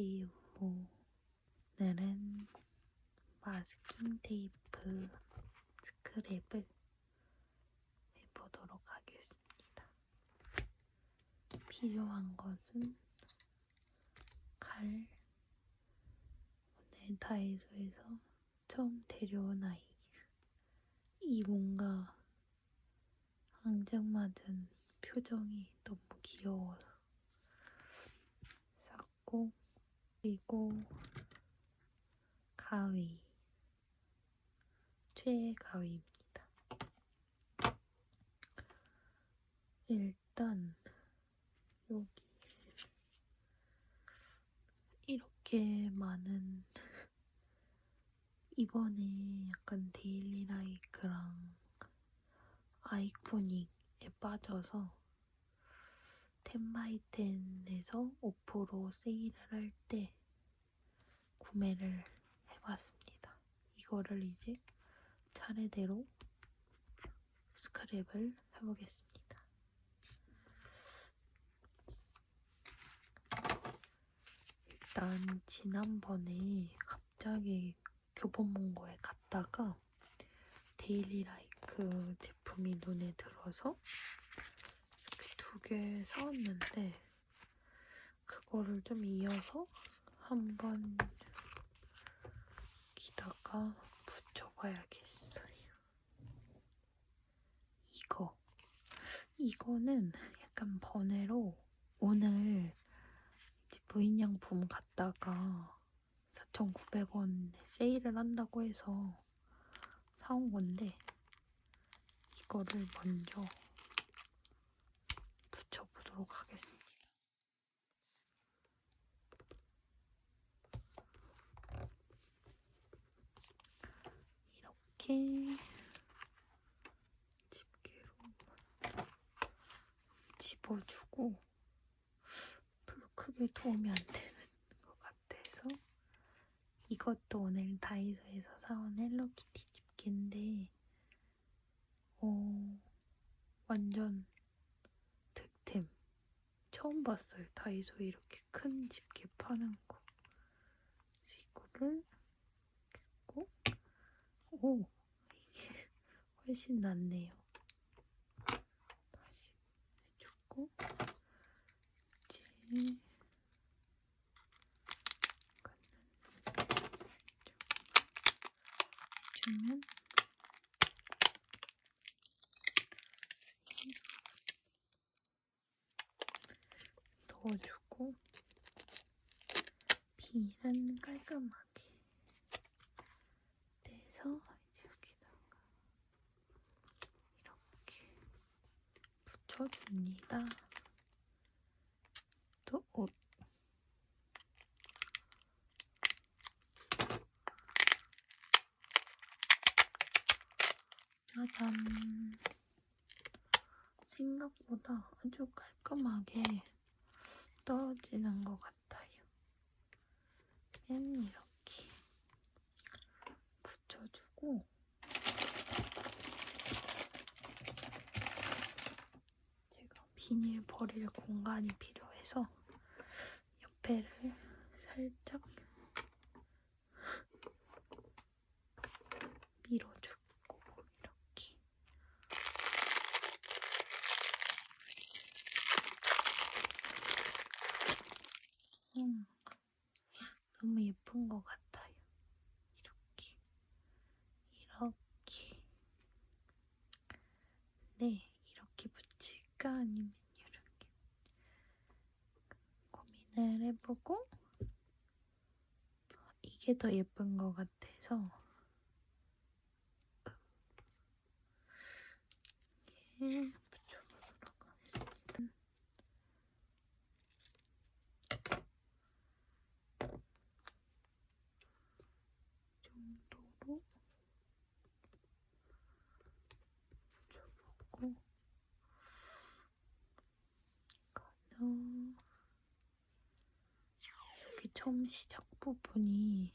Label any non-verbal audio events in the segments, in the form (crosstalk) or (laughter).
그리고 오늘은 마스킹 테이프 스크랩을 해보도록 하겠습니다. 필요한 것은 칼, 오늘 다이소에서 처음 데려온 아이. 이 뭔가 앙증맞은 표정이 너무 귀여워서 샀고 그리고 가위 최가위입니다. 일단 여기 이렇게 많은 이번에 약간 데일리 라이크랑 아이코닉에 빠져서 텐바이텐에서 5% 세일을 할 때 구매를 해봤습니다. 이거를 이제 차례대로 스크랩을 해보겠습니다. 일단 지난번에 갑자기 교보문고에 갔다가 데일리 라이크 제품이 눈에 들어서 두 개 사왔는데 그거를 좀 이어서 한번 기다가 붙여봐야겠어요. 이거 이거는 약간 번외로 오늘 무인양품 갔다가 4,900원에 세일을 한다고 해서 사온 건데 이거를 먼저 보도록 하겠습니다. 이렇게 집게로 집어주고 별로 크게 도움이 안 되는 것 같아서 이것도 오늘 다이소에서 사온 헬로키티 집게인데 어, 완전 처음 봤어요 다이소에 이렇게 큰 집게 파는 거 이거를 꼭 오, 이게 (laughs) 훨씬 낫네요. 다시 해주고 이제 해주면 넣어주고 비는 깔끔하게 떼서 이제 여기다가 이렇게 붙여줍니다. 또 옷. 짜잔. 생각보다 아주 깔끔하게 떨어지는 것 같아요. 맨 이렇게 붙여주고 제가 비닐 버릴 공간이 필요해서 옆에를 살짝 밀어주고 이렇게 음, 너무 예쁜 것 같아요. 이렇게 이렇게 네 이렇게 붙일까 아니면 이렇게 고민을 해보고 이게 더 예쁜 것 같아서 이렇게 붙여보도록 하겠습니다. 정도로 붙여보고 가서 여기 처음 시작 부분이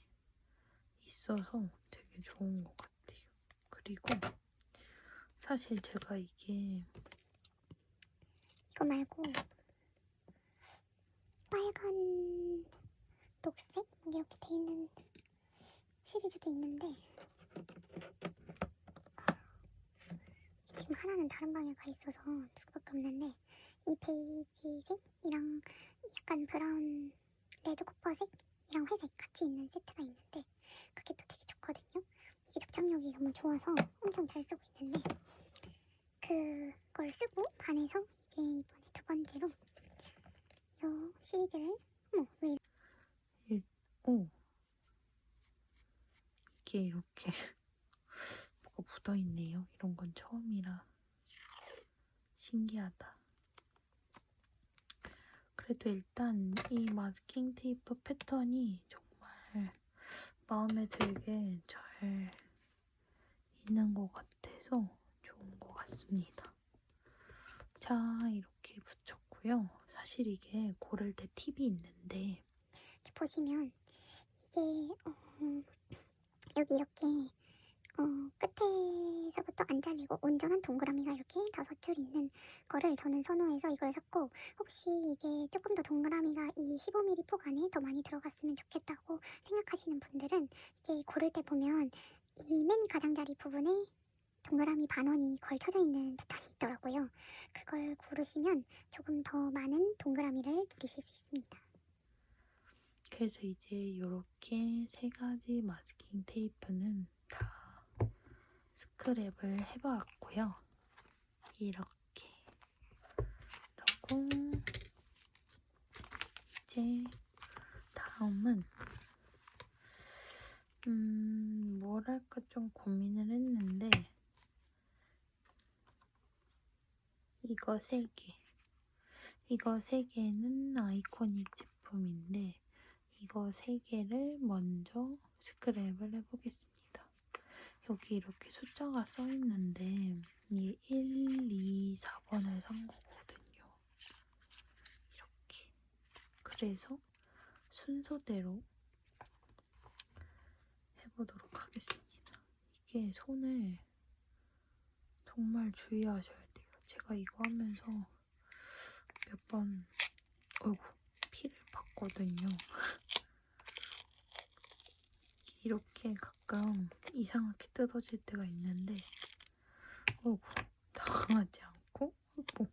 있어서 되게 좋은 것 같아요. 그리고 사실 제가 이게 이거 말고 빨간 녹색 이렇게 돼 있는 시리즈도 있는데 지금 하나는 다른 방에 가 있어서 두 개밖에 없는데 이 베이지색이랑 약간 브라운 레드 코퍼색이랑 회색 같이 있는 세트가 있는데 그게 또 되게 좋거든요. 이게 접착력이 너무 좋아서 엄청 잘 쓰고 있는데 그걸 쓰고 반해서 이제 이번에 두 번째로 요 시리즈를 어머 왜 오. 이게 이렇게 (laughs) 뭐가 묻어 있네요. 이런 건 처음이라 신기하다. 그래도 일단 이 마스킹 테이프 패턴이 정말 마음에 들게 잘 있는 것 같아서 좋은 것 같습니다. 자, 이렇게 붙였고요. 사실 이게 고를 때 팁이 있는데 보시면 이게 어, 여기 이렇게 어, 끝에서부터 안 잘리고 온전한 동그라미가 이렇게 다섯 줄 있는 거를 저는 선호해서 이걸 샀고 혹시 이게 조금 더 동그라미가 이 15mm 폭 안에 더 많이 들어갔으면 좋겠다고 생각하시는 분들은 이게 고를 때 보면 이 맨 가장자리 부분에 동그라미 반원이 걸쳐져 있는 패턴이 있더라고요. 그걸 고르시면 조금 더 많은 동그라미를 누리실 수 있습니다. 그래서 이제 이렇게 세 가지 마스킹 테이프는 다 스크랩을 해봤고요. 이렇게 그리고 이제 다음은 음 뭐랄까 좀 고민을 했는데 이거 세 개. 이거 세 개는 아이코닉 제품인데 이거 세 개를 먼저 스크랩을 해보겠습니다. 여기 이렇게 숫자가 써 있는데 이게 1, 2, 4번을 산 거거든요. 이렇게. 그래서 순서대로 해보도록 하겠습니다. 이게 손을 정말 주의하셔야 돼요. 제가 이거 하면서 몇 번, 어이구, 피를 봤거든요. 이렇게 가끔 이상하게 뜯어질 때가 있는데, 어이구, 당황하지 않고, 어이구.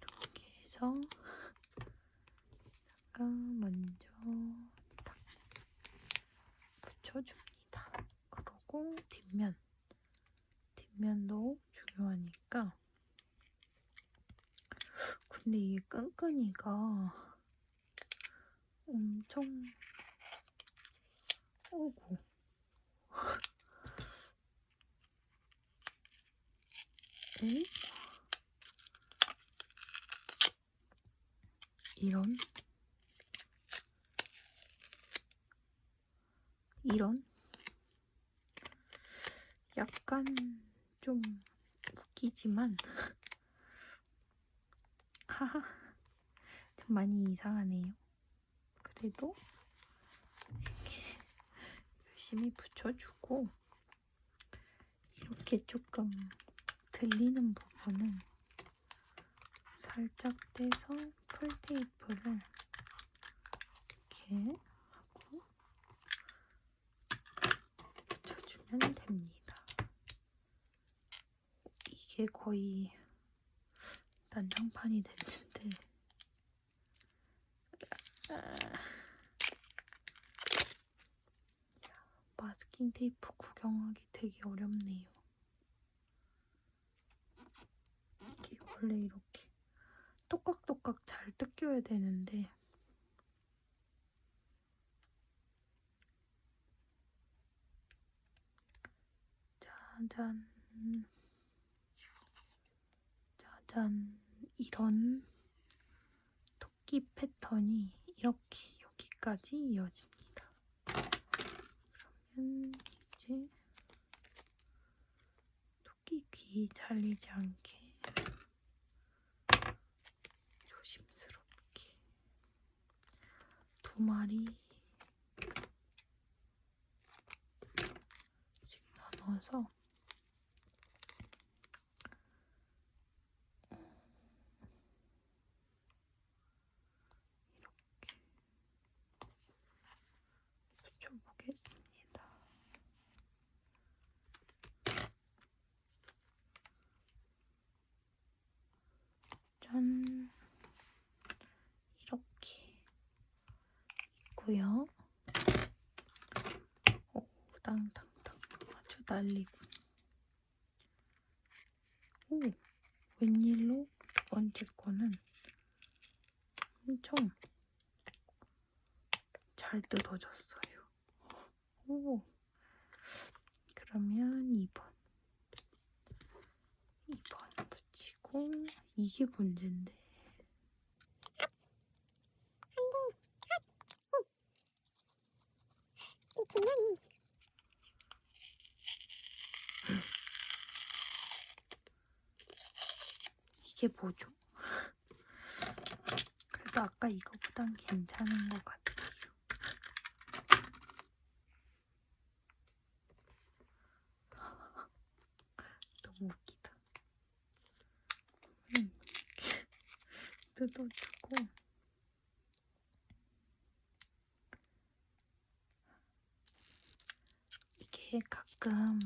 이렇게 해서, 잠깐 먼저 딱 붙여줍니다. 그리고 뒷면. 뒷면도 중요하니까 근데 이게 끈끈이가 엄청 오고 에? 이런 이런 약간 좀 웃기지만 (laughs) 하하 좀 많이 이상하네요. 그래도 열심히 붙여주고 이렇게 조금 들리는 부분은 살짝 떼서 풀테이프를 이렇게 하고 붙여주면 됩니다. 이게 거의 난장판이 됐는데 마스킹 테이프 구경하기 되게 어렵네요. 이게 원래 이렇게 똑깍똑깍 잘 뜯겨야 되는데 짜잔 짜잔 이런 토끼 패턴이 이렇게 여기까지 이어집니다. 그러면 이제 토끼 귀 잘리지 않게 조심스럽게 두 마리 씩 나눠서 있고요. 오, 우당탕탕 아주 난리고. 오, 웬일로 두 번째 거는 엄청 잘 뜯어졌어요. 오, 그러면 2번. 2번 붙이고 이게 문제인데. 이 뒷면이 이게 뭐죠? 그래도 아까 이거보단 괜찮은 것 같아요. (laughs) 너무 웃기다. 음, 뜯어주고 이게 가끔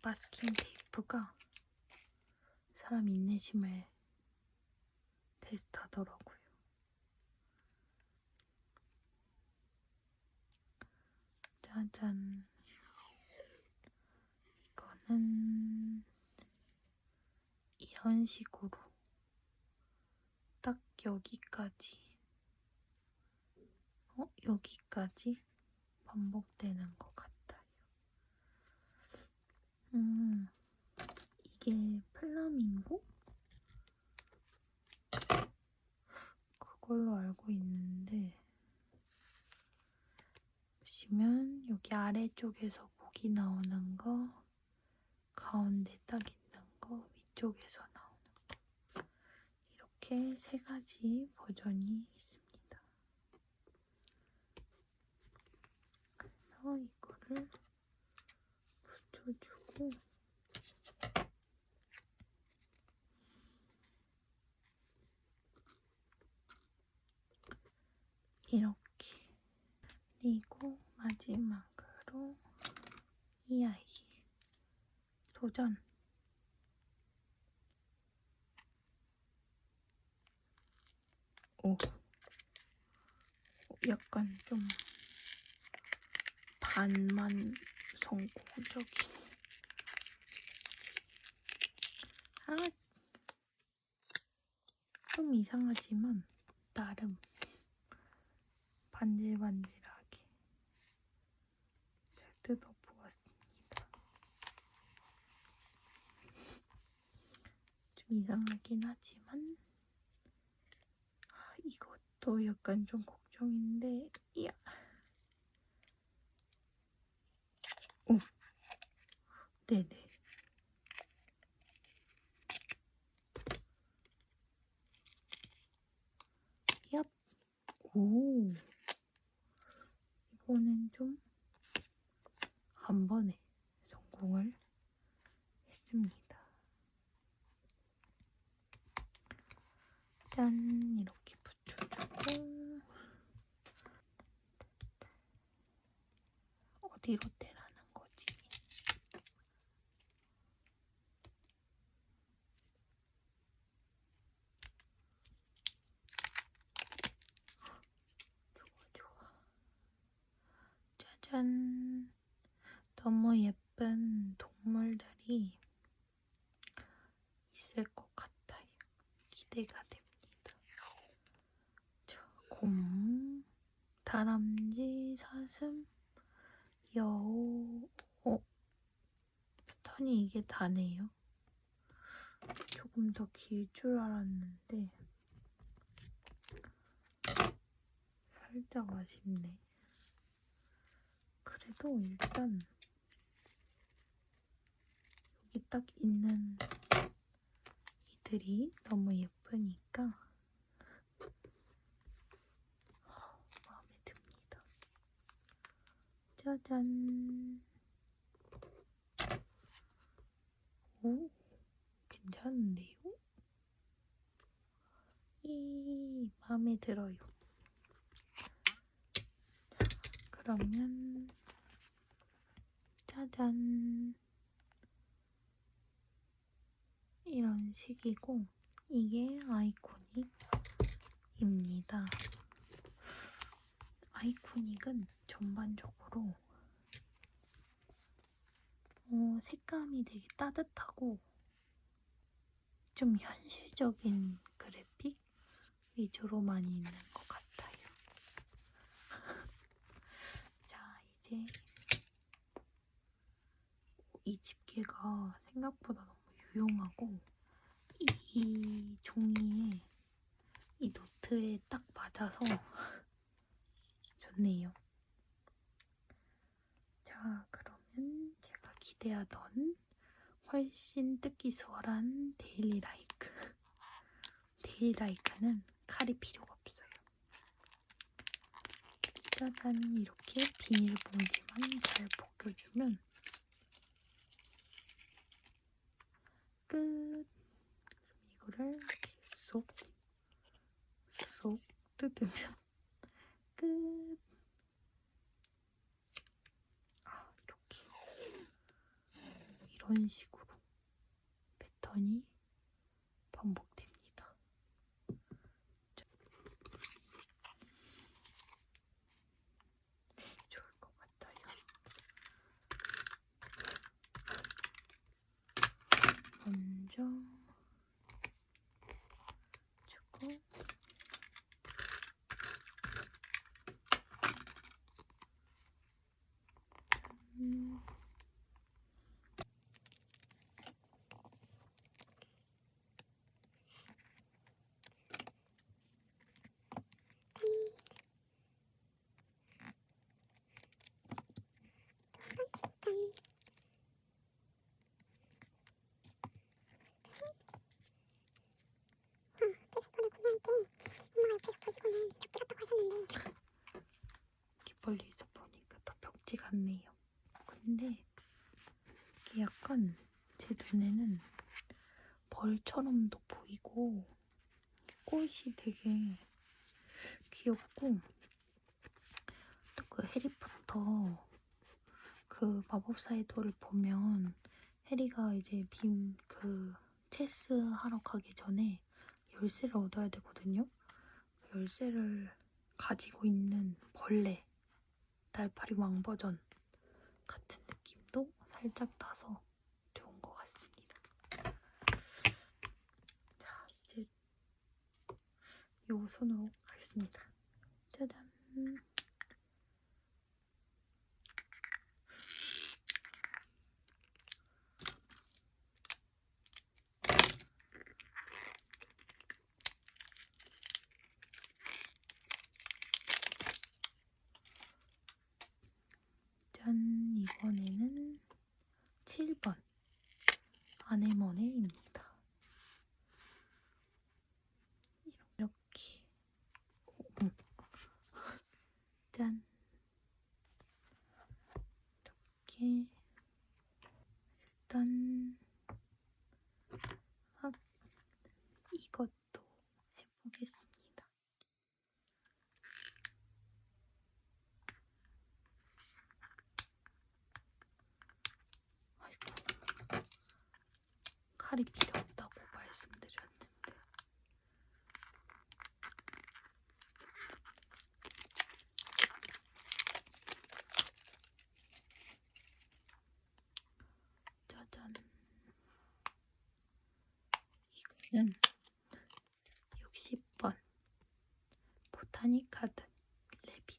마스킹 테이프가 사람 인내심을 테스트하더라고요. 짜잔. 이거는 이런 식으로 딱 여기까지, 어, 여기까지 반복되는 것 같아요. 음, 이게 플라밍고? 그걸로 알고 있는데 보시면 여기 아래쪽에서 목이 나오는 거 가운데 딱 있는 거 위쪽에서 나오는 거 이렇게 세 가지 버전이 있습니다. 그래서 이거를 붙여주고 이렇게 그리고 마지막으로 이 아이 도전. 오. 약간 좀 반만 성공적인. 아, 좀 이상하지만 나름 반질반질하게 잘 뜯어보았습니다. 좀 이상하긴 하지만 아, 이것도 약간 좀 걱정인데 이야. 오. 네네. 얍. 오, 이번엔 좀 한 번에 성공을 했습니다. 짠, 이렇게 붙여주고. 어디로 떼라는 거지? 좋아, 좋아. 짜잔. 너무 예쁜 동물들이 있을 것 같아요. 기대가 됩니다. 자, 곰, 다람쥐, 사슴, 여우, 어? 패턴 이 이게 다네요. 조금 더 길 줄 알았는데 살짝 아쉽네. 그래도 일단 여기 딱 있는 이들이 너무 예쁘니까 어, 마음에 듭니다. 짜잔. 오, 괜찮은데요? 이 마음에 들어요. 그러면 짜잔 이런 식이고 이게 아이코닉입니다. 아이코닉은 전반적으로 어, 색감이 되게 따뜻하고 좀 현실적인 그래픽 위주로 많이 있는 것 같아요. (laughs) 자, 이제 이 집게가 생각보다 너무 유용하고 이, 이 종이에 이 노트에 딱 맞아서 (laughs) 좋네요. 자, 기대하던 훨씬 뜻깊수월한 데일리 라이크. 데일리 라이크는 칼이 필요가 없어요. 짜잔 이렇게 비닐봉지만 잘 벗겨주면 끝. 이거를 이렇게 쏙, 쏙 뜯으면 끝. 아, 이렇게. 이런 식으로 패턴이 반복됩니다. 자. 좋을 것 같아요. 먼저 주고 음. 짠. 아, 제가 이거를 구매할 때 엄마가 옆에서 보시고는 벽지 같다고 하셨는데 이렇 게 멀리서 보니까 더 벽지 같네요. 근데 이게 약간 제 눈에는 벌처럼도 보이고 꽃이 되게 귀엽고 또 그 해리포터 그 마법사의 돌을 보면 해리가 이제 빔 그 체스 하러 가기 전에 열쇠를 얻어야 되거든요. 열쇠를 가지고 있는 벌레 달파리 왕 버전 같은 느낌도 살짝 나서 좋은 것 같습니다. 자 이제 요 손으로 가겠습니다. 짜잔. щільпа. 보타니 카드 레빗.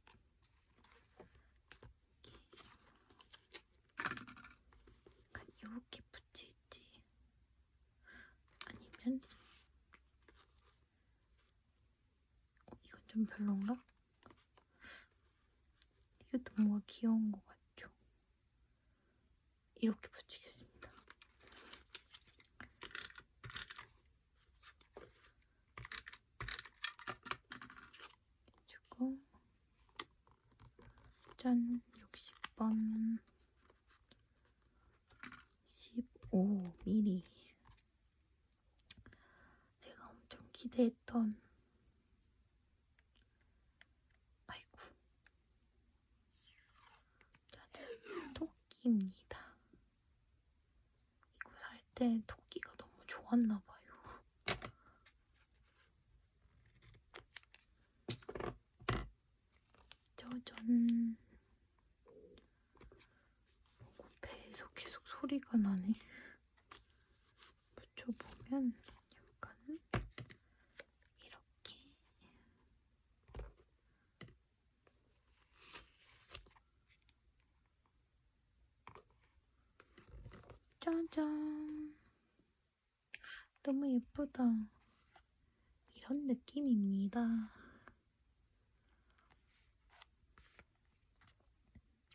약간 이렇게 붙일지. 아니면 어, 이건 좀 별론가? 이것도 뭔가 귀여운 것 같죠? 이렇게 붙이겠습니다. 주고 짠. 60번. 15mm 제가 엄청 기대했던. 아이고. 짜잔 토끼입니다. 이거 살 때 토끼가 너무 좋았나 봐 소리가 나네. 붙여보면 약간 이렇게 짜잔 너무 예쁘다 이런 느낌입니다.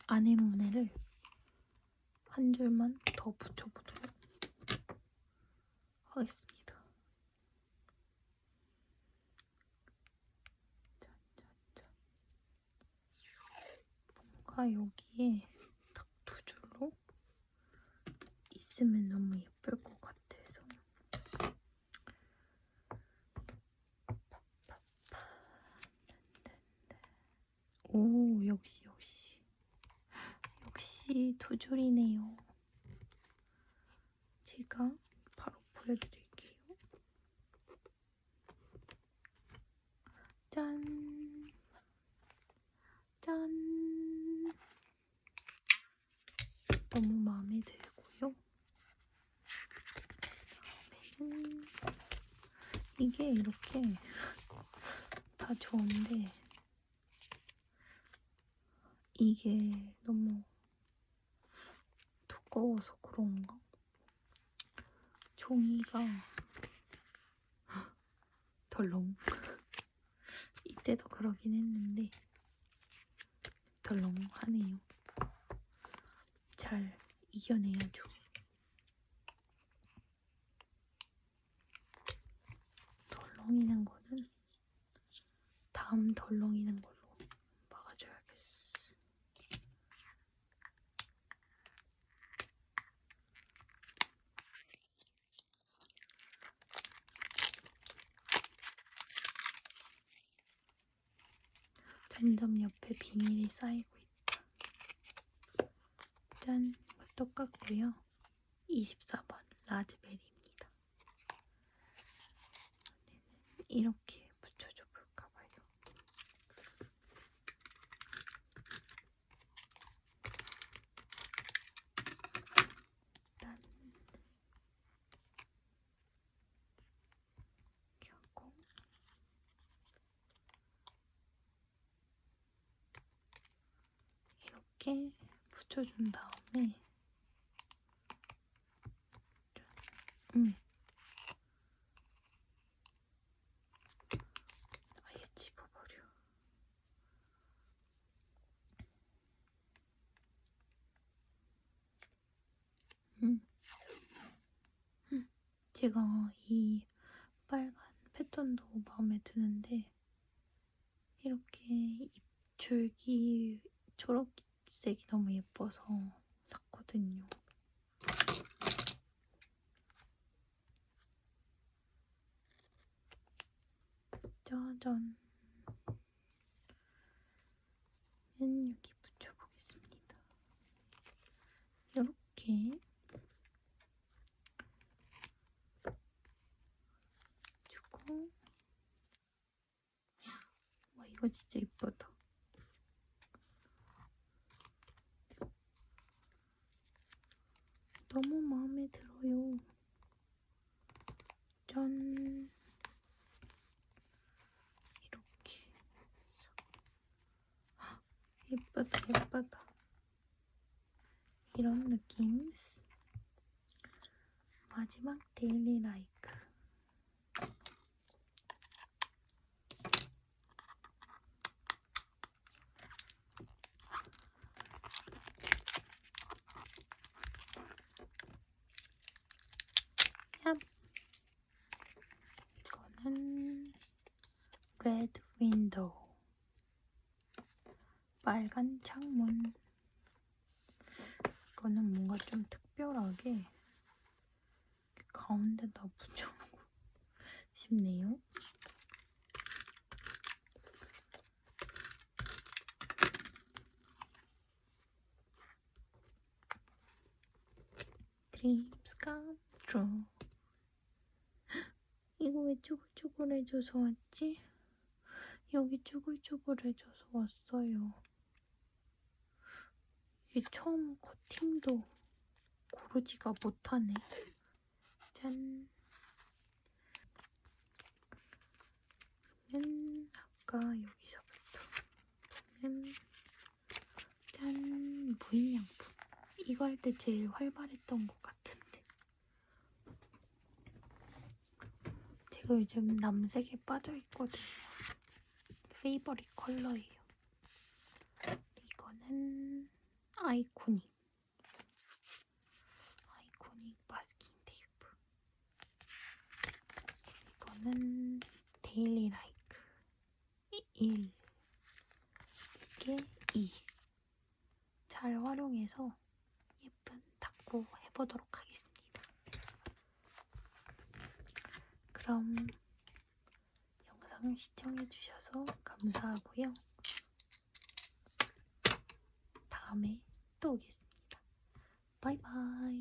아네모네를 한 줄만 더 붙여보도록 하겠습니다. 뭔가 여기에 딱 두 줄로 있으면 너무 예쁠 것 같아서. 오, 역시, 역시. 역시 두 줄이네요. 제가 바로 보여드릴게요. 짠. 짠. 너무 마음에 들고요. 다음에는 이게 이렇게 다 좋은데 이게 너무 두꺼워서 그런가? 종이가 덜렁 이때도 그러긴 했는데 덜렁하네요. 잘 이겨내야죠. 덜렁이는 거는 다음 덜렁이는 걸로 막아줘야겠어. 점점 옆에 비닐이 쌓이고 있다. 짠! 똑같고요. 24번 라즈베리입니다. 이렇게 붙여줘 볼까봐요. 일단 이렇게 하고 이렇게 붙여준 다음에 음. 아예 집어버려. 음. 음. 제가 이 빨간 패턴도 마음에 드는데 이렇게 입줄기 초록 색이 너무 예뻐서 샀거든요. 짜잔. 는 여기 붙여보겠습니다. 이렇게 주고 와 이거 진짜 예쁘다. 너무 마음에 들어요. 짠. 이렇게 헉, 예쁘다 예쁘다 이런 느낌 마지막 데일리 라이크 얍 이거는 레드 윈도우 빨간 창문. 이거는 뭔가 좀 특별하게 가운데다 붙여놓고 싶네요. Dreams come true. (gasps) 이거 왜 쭈글쭈글해져서 왔지? 여기 쭈글쭈글해져서 왔어요. 이게 처음 코팅도 고르지가 못하네. 짠! 짠. 아까 여기서부터 짠. 짠! 무인양품. 이거 할 때 제일 활발했던 것 같은데. 제가 요즘 남색에 빠져있거든요. 페이버릿 컬러예요. 이거는 아이코닉. 아이코닉 마스킹 테이프. 이거는 데일리 라이크. 1. 이게 2. 잘 활용해서 예쁜 닦고 해보도록 하겠습니다. 그럼 영상 시청해주셔서 감사하고요. 다음에 또 오겠습니다. 바이바이.